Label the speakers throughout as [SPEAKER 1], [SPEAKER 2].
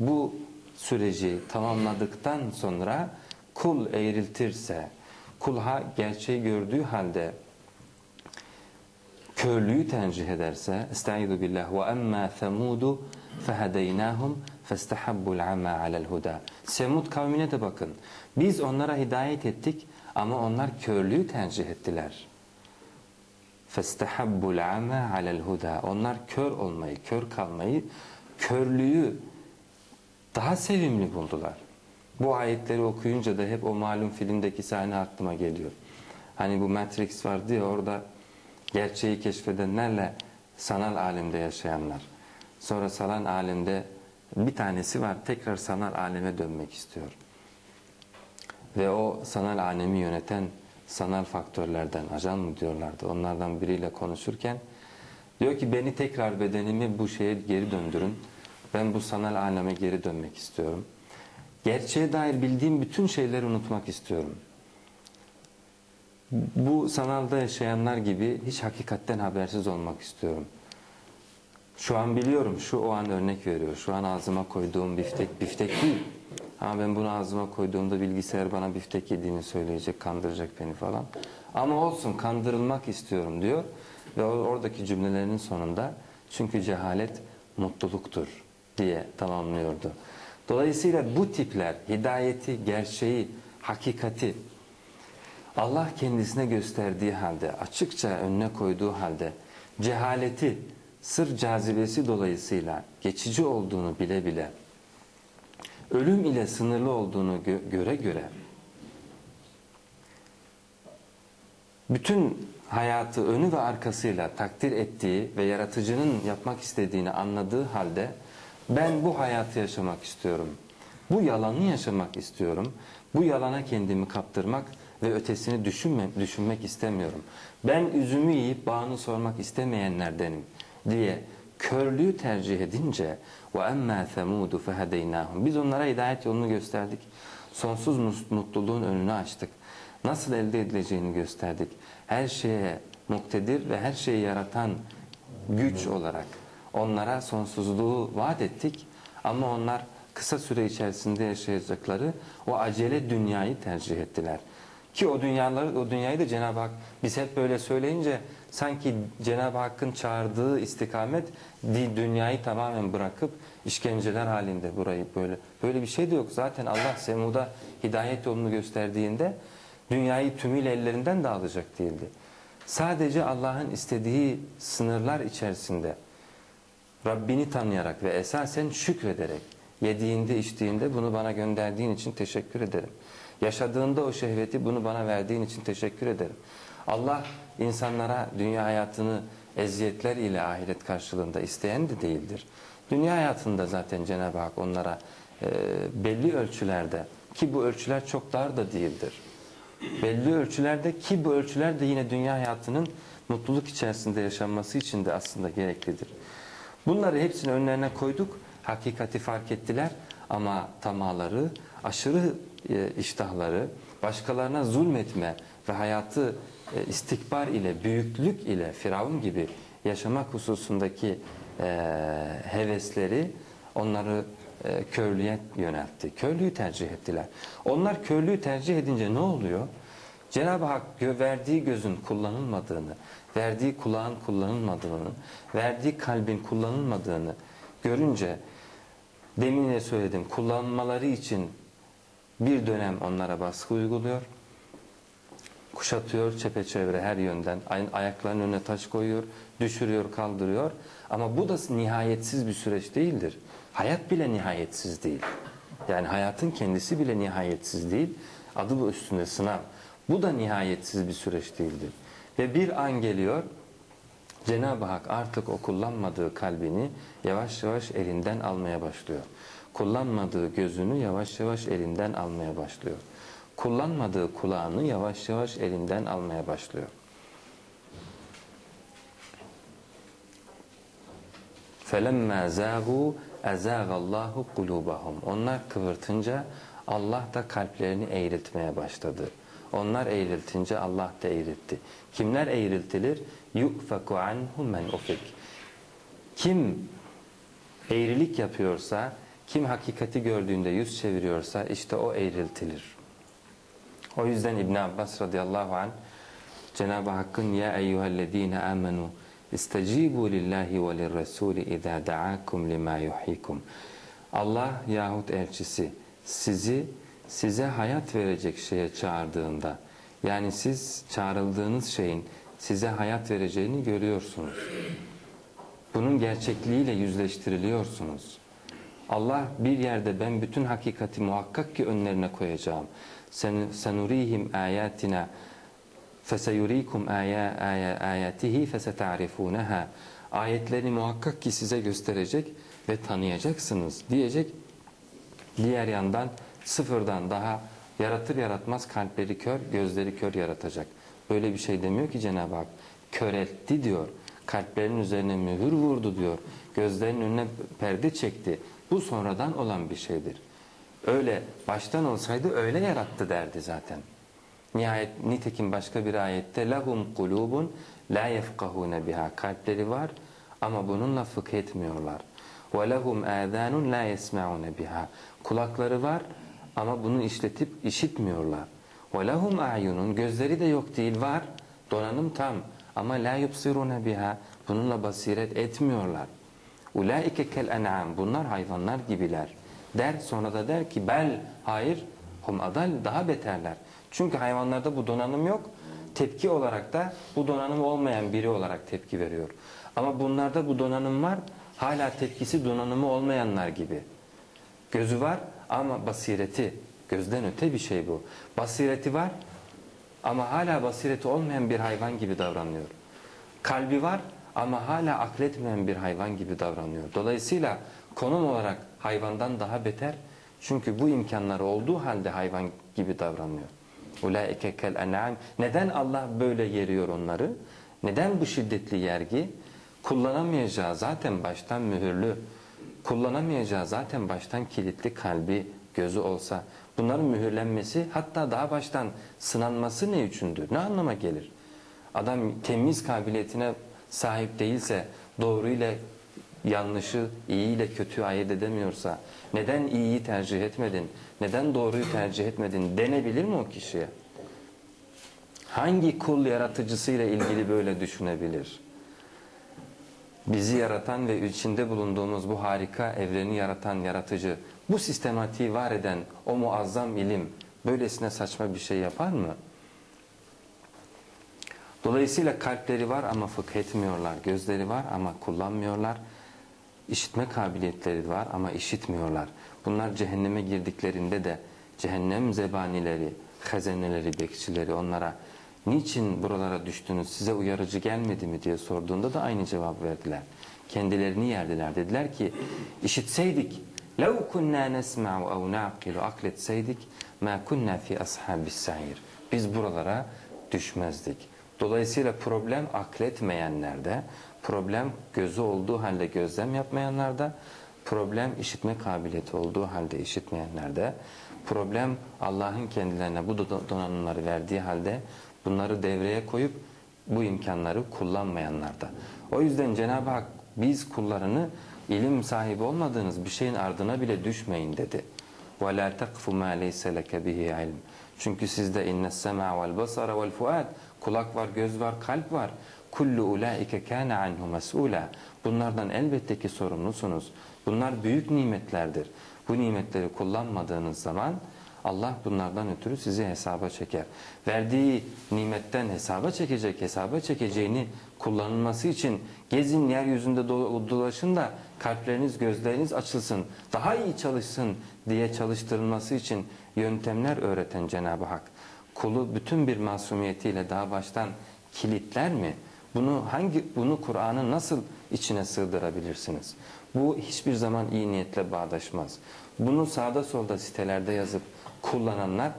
[SPEAKER 1] bu süreci tamamladıktan sonra kul eğriltirse, kulha gerçeği gördüğü halde körlüğü tercih ederse estaizu billah ve emma semudu fehedeynahum festehabbul ama alel huda. Semud kavmine de bakın. Biz onlara hidayet ettik ama onlar körlüğü tercih ettiler. Festehabbul ama alel huda. Onlar kör olmayı kör kalmayı körlüğü daha sevimli buldular bu ayetleri okuyunca da hep o malum filmdeki sahne aklıma geliyor hani bu Matrix vardı ya orada gerçeği keşfedenlerle sanal alemde yaşayanlar. Sonra sanal alemde bir tanesi var tekrar sanal aleme dönmek istiyor. Ve o sanal alemi yöneten sanal faktörlerden ajan mı diyorlardı onlardan biriyle konuşurken diyor ki beni tekrar bedenimi bu şeye geri döndürün. Ben bu sanal aleme geri dönmek istiyorum. Gerçeğe dair bildiğim bütün şeyleri unutmak istiyorum bu sanalda yaşayanlar gibi hiç hakikatten habersiz olmak istiyorum. Şu an biliyorum, şu o an örnek veriyor. Şu an ağzıma koyduğum biftek, biftek değil. Ama ben bunu ağzıma koyduğumda bilgisayar bana biftek yediğini söyleyecek, kandıracak beni falan. Ama olsun, kandırılmak istiyorum diyor. Ve oradaki cümlelerinin sonunda çünkü cehalet mutluluktur diye tamamlıyordu. Dolayısıyla bu tipler hidayeti, gerçeği, hakikati Allah kendisine gösterdiği halde, açıkça önüne koyduğu halde cehaleti, sır cazibesi dolayısıyla geçici olduğunu bile bile, ölüm ile sınırlı olduğunu gö göre göre, bütün hayatı önü ve arkasıyla takdir ettiği ve yaratıcının yapmak istediğini anladığı halde ben bu hayatı yaşamak istiyorum. Bu yalanı yaşamak istiyorum. Bu yalana kendimi kaptırmak ve ötesini düşünme, düşünmek istemiyorum. Ben üzümü yiyip bağını sormak istemeyenlerdenim diye körlüğü tercih edince ve emmâ semûdu fehedeynâhum biz onlara hidayet yolunu gösterdik. Sonsuz mutluluğun önünü açtık. Nasıl elde edileceğini gösterdik. Her şeye muktedir ve her şeyi yaratan güç olarak onlara sonsuzluğu vaat ettik. Ama onlar kısa süre içerisinde yaşayacakları o acele dünyayı tercih ettiler. Ki o dünyaları, o dünyayı da Cenab-ı Hak biz hep böyle söyleyince sanki Cenab-ı Hakk'ın çağırdığı istikamet dünyayı tamamen bırakıp işkenceler halinde burayı böyle böyle bir şey de yok. Zaten Allah Semud'a hidayet yolunu gösterdiğinde dünyayı tümüyle ellerinden de alacak değildi. Sadece Allah'ın istediği sınırlar içerisinde Rabbini tanıyarak ve esasen şükrederek yediğinde içtiğinde bunu bana gönderdiğin için teşekkür ederim. Yaşadığında o şehveti bunu bana verdiğin için teşekkür ederim. Allah insanlara dünya hayatını eziyetler ile ahiret karşılığında isteyen de değildir. Dünya hayatında zaten Cenab-ı Hak onlara e, belli ölçülerde ki bu ölçüler çok dar da değildir. Belli ölçülerde ki bu ölçüler de yine dünya hayatının mutluluk içerisinde yaşanması için de aslında gereklidir. Bunları hepsini önlerine koyduk. Hakikati fark ettiler ama tamaları, aşırı e, iştahları, başkalarına zulmetme ve hayatı e, istikbar ile, büyüklük ile Firavun gibi yaşamak hususundaki e, hevesleri onları e, körlüğe yöneltti. Körlüğü tercih ettiler. Onlar körlüğü tercih edince ne oluyor? Cenab-ı Hak verdiği gözün kullanılmadığını, verdiği kulağın kullanılmadığını, verdiği kalbin kullanılmadığını görünce demin de söyledim kullanmaları için bir dönem onlara baskı uyguluyor. Kuşatıyor çepeçevre her yönden. Ayaklarının önüne taş koyuyor, düşürüyor, kaldırıyor. Ama bu da nihayetsiz bir süreç değildir. Hayat bile nihayetsiz değil. Yani hayatın kendisi bile nihayetsiz değil. Adı bu üstünde sınav. Bu da nihayetsiz bir süreç değildir. Ve bir an geliyor, Cenab-ı Hak artık o kullanmadığı kalbini yavaş yavaş elinden almaya başlıyor kullanmadığı gözünü yavaş yavaş elinden almaya başlıyor. Kullanmadığı kulağını yavaş yavaş elinden almaya başlıyor. فَلَمَّا زَاغُوا اَزَاغَ اللّٰهُ قُلُوبَهُمْ Onlar kıvırtınca Allah da kalplerini eğriltmeye başladı. Onlar eğriltince Allah da eğriltti. Kimler eğriltilir? Yufeku anhu men. Kim eğrilik yapıyorsa, kim hakikati gördüğünde yüz çeviriyorsa işte o eğriltilir. O yüzden İbn Abbas radıyallahu an Cenab-ı Hakk'ın ya eyyuhellezine amenu istecibu lillahi ve lirrasuli idâ da'akum lima yuhyikum. Allah yahut elçisi sizi size hayat verecek şeye çağırdığında yani siz çağrıldığınız şeyin size hayat vereceğini görüyorsunuz. Bunun gerçekliğiyle yüzleştiriliyorsunuz. Allah bir yerde ben bütün hakikati muhakkak ki önlerine koyacağım. Sen, senurihim ayatina feseyurikum aya, aya, ayatihi fesetarifunaha. Ayetlerini muhakkak ki size gösterecek ve tanıyacaksınız diyecek. Diğer yandan sıfırdan daha yaratır yaratmaz kalpleri kör, gözleri kör yaratacak. Böyle bir şey demiyor ki Cenab-ı Hak. Kör diyor. Kalplerin üzerine mühür vurdu diyor. Gözlerinin önüne perde çekti. Bu sonradan olan bir şeydir. Öyle baştan olsaydı öyle yarattı derdi zaten. Nihayet nitekim başka bir ayette lahum kulubun la yefkahune biha kalpleri var ama bununla fıkh etmiyorlar. Ve lehum azanun la yesmaune biha kulakları var ama bunu işletip işitmiyorlar. Lehum a'yunun gözleri de yok değil var donanım tam ama la yubsirune biha bununla basiret etmiyorlar. Kel en'am bunlar hayvanlar gibiler. Der sonra da der ki bel hayır hum adal daha beterler. Çünkü hayvanlarda bu donanım yok. Tepki olarak da bu donanım olmayan biri olarak tepki veriyor. Ama bunlarda bu donanım var. Hala tepkisi donanımı olmayanlar gibi. Gözü var ama basireti gözden öte bir şey bu. Basireti var ama hala basireti olmayan bir hayvan gibi davranıyor. Kalbi var ama hala akletmeyen bir hayvan gibi davranıyor. Dolayısıyla konum olarak hayvandan daha beter. Çünkü bu imkanları olduğu halde hayvan gibi davranıyor. Ulaike kel en'am. Neden Allah böyle yeriyor onları? Neden bu şiddetli yergi? Kullanamayacağı zaten baştan mühürlü. Kullanamayacağı zaten baştan kilitli kalbi, gözü olsa. Bunların mühürlenmesi hatta daha baştan sınanması ne üçündür? Ne anlama gelir? Adam temiz kabiliyetine sahip değilse, doğruyla yanlışı, iyi ile kötüyü ayırt edemiyorsa, neden iyiyi tercih etmedin, neden doğruyu tercih etmedin denebilir mi o kişiye? Hangi kul yaratıcısıyla ilgili böyle düşünebilir? Bizi yaratan ve içinde bulunduğumuz bu harika evreni yaratan yaratıcı, bu sistematiği var eden o muazzam ilim böylesine saçma bir şey yapar mı? Dolayısıyla kalpleri var ama fıkh etmiyorlar. Gözleri var ama kullanmıyorlar. İşitme kabiliyetleri var ama işitmiyorlar. Bunlar cehenneme girdiklerinde de cehennem zebanileri, hazeneleri, bekçileri onlara niçin buralara düştünüz size uyarıcı gelmedi mi diye sorduğunda da aynı cevap verdiler. Kendilerini yerdiler. Dediler ki işitseydik لَوْ كُنَّا نَسْمَعُ اَوْ نَعْقِلُ akletseydik مَا كُنَّا فِي أَصْحَابِ السَّعِيرِ Biz buralara düşmezdik. Dolayısıyla problem akletmeyenlerde, problem gözü olduğu halde gözlem yapmayanlarda, problem işitme kabiliyeti olduğu halde işitmeyenlerde, problem Allah'ın kendilerine bu donanımları verdiği halde bunları devreye koyup bu imkanları kullanmayanlarda. O yüzden Cenab-ı Hak biz kullarını ilim sahibi olmadığınız bir şeyin ardına bile düşmeyin dedi. وَلَا تَقْفُ مَا لَيْسَ لَكَ بِهِ عِلْمٍ Çünkü sizde inne sema vel basara vel fuad kulak var, göz var, kalp var. Kullu ulaike kana anhu mes'ula. Bunlardan elbette ki sorumlusunuz. Bunlar büyük nimetlerdir. Bu nimetleri kullanmadığınız zaman Allah bunlardan ötürü sizi hesaba çeker. Verdiği nimetten hesaba çekecek, hesaba çekeceğini kullanılması için gezin yeryüzünde dolaşın da kalpleriniz, gözleriniz açılsın, daha iyi çalışsın diye çalıştırılması için yöntemler öğreten Cenab-ı Hak kulu bütün bir masumiyetiyle daha baştan kilitler mi? Bunu hangi bunu Kur'an'ı nasıl içine sığdırabilirsiniz? Bu hiçbir zaman iyi niyetle bağdaşmaz. Bunu sağda solda sitelerde yazıp kullananlar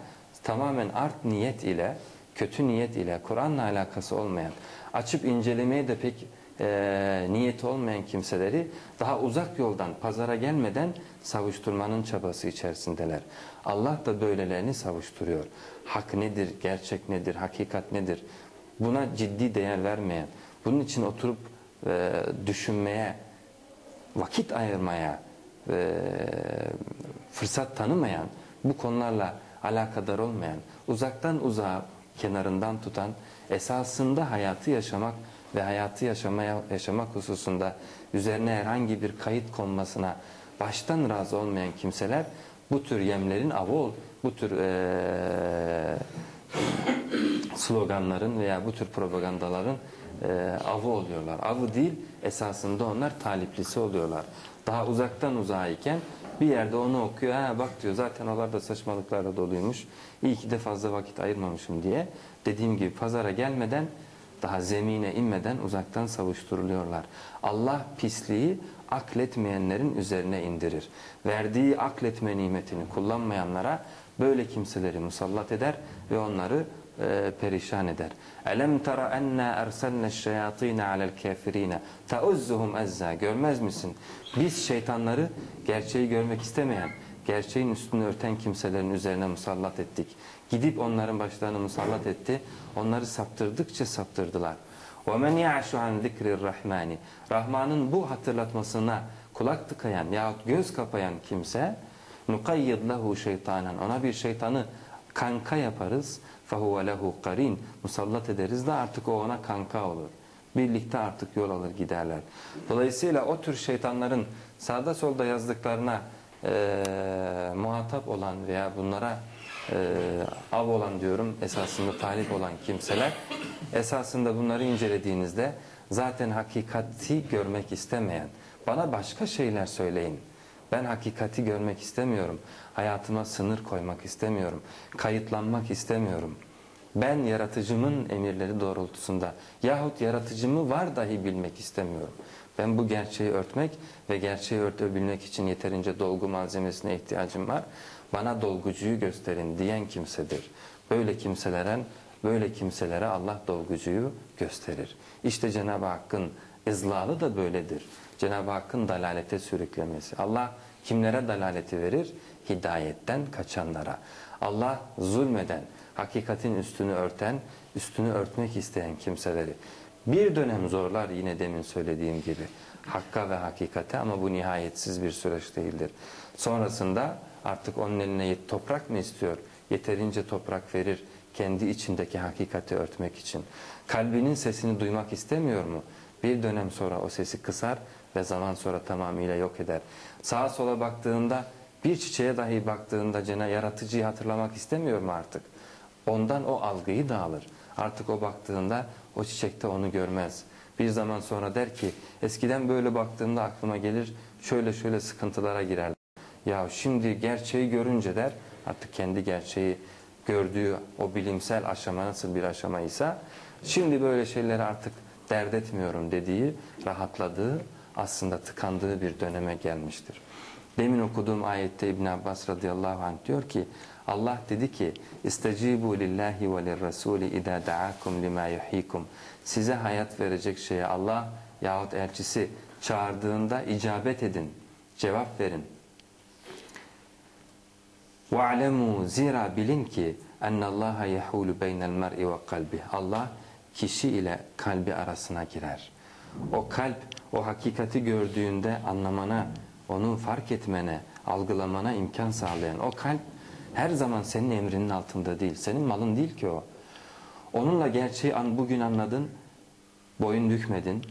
[SPEAKER 1] tamamen art niyet ile, kötü niyet ile, Kur'an'la alakası olmayan, açıp incelemeye de pek e, niyeti olmayan kimseleri daha uzak yoldan, pazara gelmeden savuşturmanın çabası içerisindeler. Allah da böylelerini savuşturuyor. Hak nedir, gerçek nedir, hakikat nedir? Buna ciddi değer vermeyen, bunun için oturup e, düşünmeye, vakit ayırmaya, e, fırsat tanımayan, bu konularla alakadar olmayan, uzaktan uzağa kenarından tutan, esasında hayatı yaşamak ve hayatı yaşamaya yaşamak hususunda üzerine herhangi bir kayıt konmasına baştan razı olmayan kimseler bu tür yemlerin avı ol, bu tür eee, sloganların veya bu tür propagandaların e, avı oluyorlar. Avı değil esasında onlar taliplisi oluyorlar. Daha uzaktan uzağa iken bir yerde onu okuyor. Ha bak diyor zaten onlar da saçmalıklarla doluymuş. İyi ki de fazla vakit ayırmamışım diye. Dediğim gibi pazara gelmeden daha zemine inmeden uzaktan savuşturuluyorlar. Allah pisliği akletmeyenlerin üzerine indirir. Verdiği akletme nimetini kullanmayanlara böyle kimseleri musallat eder ve onları e, perişan eder. Elem tara enna erselne şeyatine alel kafirine tauzzuhum ezza. Görmez misin? Biz şeytanları gerçeği görmek istemeyen, gerçeğin üstünü örten kimselerin üzerine musallat ettik. Gidip onların başlarını musallat etti. Onları saptırdıkça saptırdılar. وَمَنْ يَعْشُ عَنْ ذِكْرِ الرَّحْمَانِ Rahman'ın bu hatırlatmasına kulak tıkayan yahut göz kapayan kimse نُقَيِّدْ لَهُ şeytanen Ona bir şeytanı kanka yaparız. فَهُوَ لَهُ قَرِينَ Musallat ederiz de artık o ona kanka olur. Birlikte artık yol alır giderler. Dolayısıyla o tür şeytanların sağda solda yazdıklarına e, muhatap olan veya bunlara e, av olan diyorum esasında talip olan kimseler esasında bunları incelediğinizde zaten hakikati görmek istemeyen bana başka şeyler söyleyin. ben hakikati görmek istemiyorum. Hayatıma sınır koymak istemiyorum. Kayıtlanmak istemiyorum. Ben yaratıcımın emirleri doğrultusunda yahut yaratıcımı var dahi bilmek istemiyorum. Ben bu gerçeği örtmek ve gerçeği örtebilmek için yeterince dolgu malzemesine ihtiyacım var. Bana dolgucuyu gösterin diyen kimsedir. Böyle kimselere, böyle kimselere Allah dolgucuyu gösterir. İşte Cenab-ı Hakk'ın izlalı da böyledir. Cenab-ı Hakk'ın dalalete sürüklemesi. Allah kimlere dalaleti verir? Hidayetten kaçanlara. Allah zulmeden, hakikatin üstünü örten, üstünü örtmek isteyen kimseleri. Bir dönem zorlar yine demin söylediğim gibi. Hakka ve hakikate ama bu nihayetsiz bir süreç değildir. Sonrasında artık onun eline toprak mı istiyor? Yeterince toprak verir kendi içindeki hakikati örtmek için. Kalbinin sesini duymak istemiyor mu? Bir dönem sonra o sesi kısar ve zaman sonra tamamıyla yok eder. Sağa sola baktığında bir çiçeğe dahi baktığında Cenab-ı Yaratıcıyı hatırlamak istemiyor mu artık? Ondan o algıyı da alır. Artık o baktığında o çiçekte onu görmez. Bir zaman sonra der ki eskiden böyle baktığımda aklıma gelir şöyle şöyle sıkıntılara girer. Ya şimdi gerçeği görünce der artık kendi gerçeği gördüğü o bilimsel aşama nasıl bir aşamaysa şimdi böyle şeyleri artık dert etmiyorum dediği, rahatladığı, aslında tıkandığı bir döneme gelmiştir. Demin okuduğum ayette İbn Abbas radıyallahu anh diyor ki Allah dedi ki İstecibu lillahi ve lirrasuli idâ da'akum lima yuhikum. Size hayat verecek şeye Allah yahut elçisi çağırdığında icabet edin, cevap verin. Ve alemu zira bilin ki ennallaha yahulu beynel mer'i ve kalbi. Allah kişi ile kalbi arasına girer. O kalp o hakikati gördüğünde anlamana, onu fark etmene, algılamana imkan sağlayan o kalp her zaman senin emrinin altında değil. Senin malın değil ki o. Onunla gerçeği an, bugün anladın, boyun dükmedin,